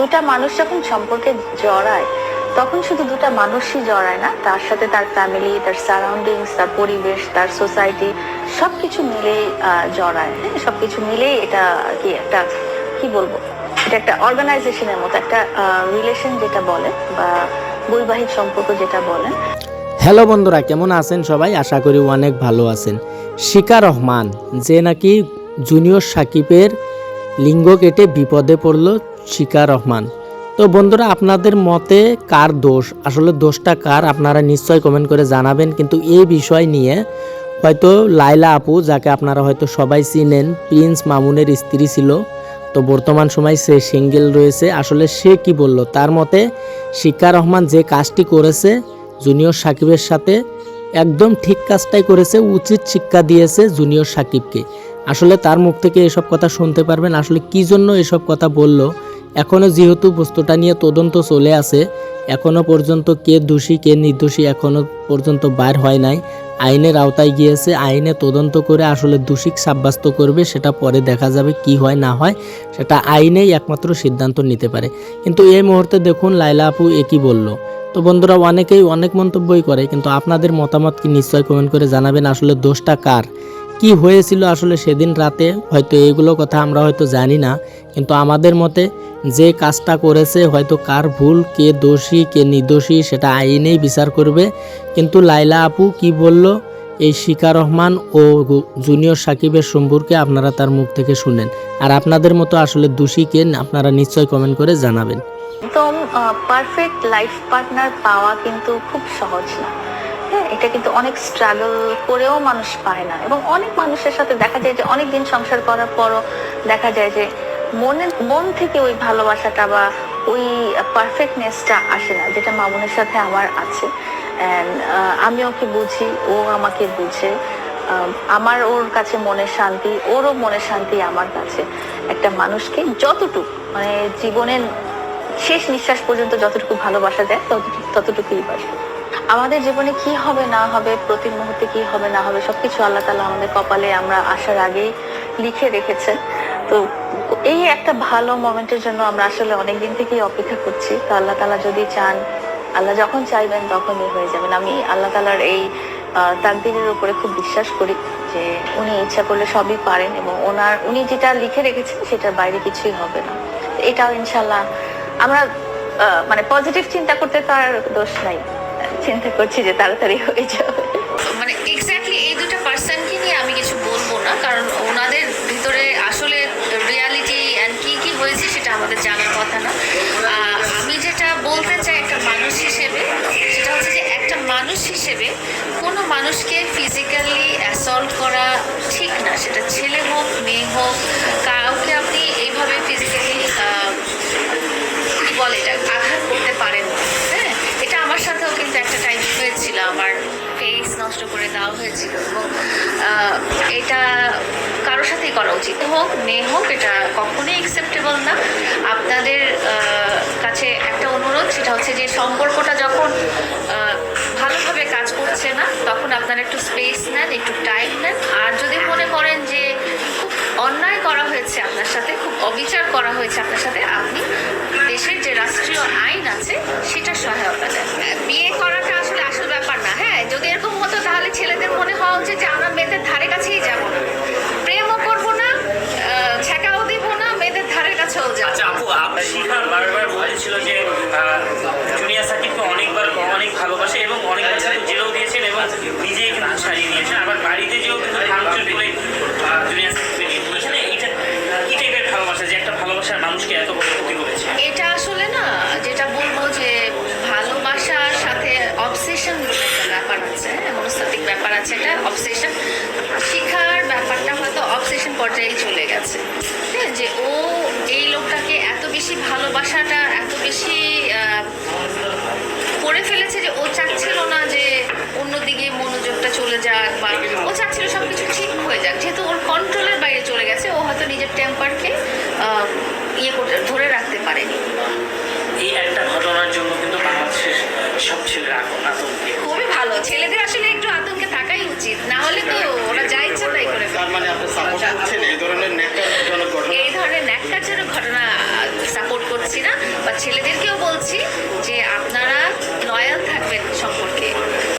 দুটা মানুষ যখন সম্পর্কে জড়ায় তখন শুধু দুটা মানুষই জড়ায় না তার সাথে তার ফ্যামিলি তার সারাউন্ডিংস তার পরিবেশ তার সোসাইটি সবকিছু মিলেই আহ, জড়ায়। হ্যাঁ সবকিছু মিলেই এটা কি একটা কি বলব? এটা একটা অর্গানাইজেশনের মতো একটা রিলেশন যেটা বলে বা বৈবাহিক সম্পর্ক যেটা বলেন। হ্যালো বন্ধুরা কেমন আছেন সবাই? আশা করি অনেক ভালো আছেন। শিকা রহমান যে নাকি জুনিয়র সাকিবের লিঙ্গ কেটে বিপদে পড়ল শিকা রহমান। তো বন্ধুরা, আপনাদের মতে কার দোষ? আসলে দোষটা কার? আপনারা নিশ্চয়ই কমেন্ট করে জানাবেন, কিন্তু এই বিষয় নিয়ে হয়তো লাইলা আপু, যাকে আপনারা হয়তো সবাই চিনেন, প্রিন্স মামুনের স্ত্রী ছিল, তো বর্তমান সময় সে সিঙ্গেল রয়েছে। আসলে সে কি বলল? তার মতে শিকা রহমান যে কাজটি করেছে, জুনিয়র সাকিবের সাথে একদম ঠিক কাজটাই করেছে, উচিত শিক্ষা দিয়েছে জুনিয়র সাকিবকে। আসলে তার মুখ থেকে এসব কথা শুনতে পারবেন। আসলে কি জন্য এসব কথা বলল? এখনও যেহেতু বস্তুটা নিয়ে তদন্ত চলে আছে এখনও পর্যন্ত কে দোষী, কে নির্দোষী এখনও পর্যন্ত বার হয় নাই। আইনের আওতায় গিয়েছে, আইনে তদন্ত করে আসলে দোষী সাব্যস্ত করবে, সেটা পরে দেখা যাবে কি হয়, না হয়, সেটা আইনেই একমাত্র সিদ্ধান্ত নিতে পারে। কিন্তু এই মুহূর্তে দেখুন লাইলা আপু একই বলল। তো বন্ধুরা, অনেকেই অনেক মন্তব্যই করে, কিন্তু আপনাদের মতামত কি নিশ্চয় কমেন্ট করে জানাবেন। আসলে দোষটা কার? কি হয়েছিল আসলে সেদিন রাতে, হয়তো এইগুলো কথা আমরা হয়তো জানি না, কিন্তু আমাদের মতে যে কাজটা করেছে হয়তো কার ভুল, কে দোষী, কে নির্দোষী সেটা আইনেই বিচার করবে। কিন্তু লাইলা আপু কি বলল? এই শিকা রহমান ও জুনিয়র সাকিবের সম্পর্কে আপনারা তার মুখ থেকে শুনেন। আর আপনাদের মতো আসলে দোষী কে আপনারা নিশ্চয় কমেন্ট করে জানাবেন। একদম পারফেক্ট লাইফ পার্টনার পাওয়া কিন্তু খুব সহজ না। এটা কিন্তু অনেক স্ট্রাগল করেও মানুষ পায় না। এবং অনেক মানুষের সাথে দেখা যায় যে অনেক দিন সংসার করার পরও দেখা যায় যে মনে, মন থেকে ওই ভালোবাসাটা বা ওই পারফেক্টনেসটা আসে না, যেটা মামুনের সাথে আমার আছে। অ্যান্ড আমি ওকে বুঝি, ও আমাকে বুঝে। আমার ওর কাছে মনের শান্তি, ওরও মনের শান্তি আমার কাছে। একটা মানুষকে যতটুকু মানে জীবনের শেষ নিঃশ্বাস পর্যন্ত যতটুকু ভালোবাসা দেয়, ততটুকু, ততটুকুই বাসে। আমাদের জীবনে কি হবে না হবে প্রতি মুহূর্তে কি হবে না হবে সবকিছু আল্লাহ তালা আমাদের কপালে আমরা আসার আগেই লিখে রেখেছেন। তো এই একটা ভালো মোমেন্টের জন্য আমরা আসলে অনেক দিন থেকেই অপেক্ষা করছি। তো আল্লাহ তালা যদি চান আল্লাহ যখন চাইবেন তখনই হয়ে যাবেন। আমি আল্লাহ তালার এই আহ, তাকদিরের উপরে খুব বিশ্বাস করি যে উনি ইচ্ছা করলে সবই পারেন এবং ওনার উনি যেটা লিখে রেখেছেন সেটার বাইরে কিছুই হবে না। এটাও ইনশাল্লাহ আমরা মানে পজিটিভ চিন্তা করতে তো আর দোষ নাই। চিন্তা করছি যে তাড়াতাড়ি হয়ে যাবে মানে এক্স্যাক্টলি এই দুটো পার্সনকে নিয়ে আমি কিছু বলব না, কারণ ওনাদের ভিতরে আসলে রিয়ালিটি অ্যান্ড কি কি হয়েছে সেটা আমাদের জানার কথা না। আমি যেটা বলতে চাই একটা মানুষ হিসেবে, সেটা হচ্ছে যে একটা মানুষ হিসেবে কোনো মানুষকে ফিজিক্যালি অ্যাসল্ট করা ঠিক না। সেটা ছেলে হোক, মেয়ে নষ্ট করে দেওয়া হয়েছিল। এবং এটা কারোর সাথেই করা উচিত হোক মেয়ে হোক, এটা কখনোই অ্যাকসেপ্টেবল না। আপনাদের কাছে একটা অনুরোধ, সেটা হচ্ছে যে সম্পর্কটা যখন ভালোভাবে কাজ করছে না, তখন আপনারা একটু স্পেস নেন, একটু টাইম নেন। আর যদি মনে করেন যে খুব অন্যায় করা হয়েছে আপনার সাথে, খুব অবিচার করা হয়েছে আপনার সাথে, আপনি দেশের যে রাষ্ট্রীয় আইন আছে সেটা সহায়তা দেন বিয়ে করাটা শিখা বারবার বলেছিল যে জুনিয়ার সাকিবকে অনেকবার অনেক ভালোবাসে এবং অনেকবার কিন্তু জেলেও দিয়েছেন এবং নিজেই কিন্তু ছাড়িয়ে নিয়েছেন। আবার বাড়িতে যেও কিন্তু ভাঙচুর করে জুনিয়র সাকিবকে নিয়ে বলেছেন এইটা কি টাইপের ভালোবাসা? যে একটা ভালোবাসার মানুষকে এত বড় ক্ষতি করেছে? এটা আসলে না, যেটা বলব চলে যাক বা ও চাচ্ছিল সব কিছু ঠিক হয়ে যাক। যেহেতু ওর কন্ট্রোলের বাইরে চলে গেছে, ও হয়তো নিজের টেম্পারকে ইয়ে করে, ধরে রাখতে পারেনি। এই একটা ঘটনার জন্য কিন্তু বাংলাদেশের সব ছেলেরা আতঙ্কে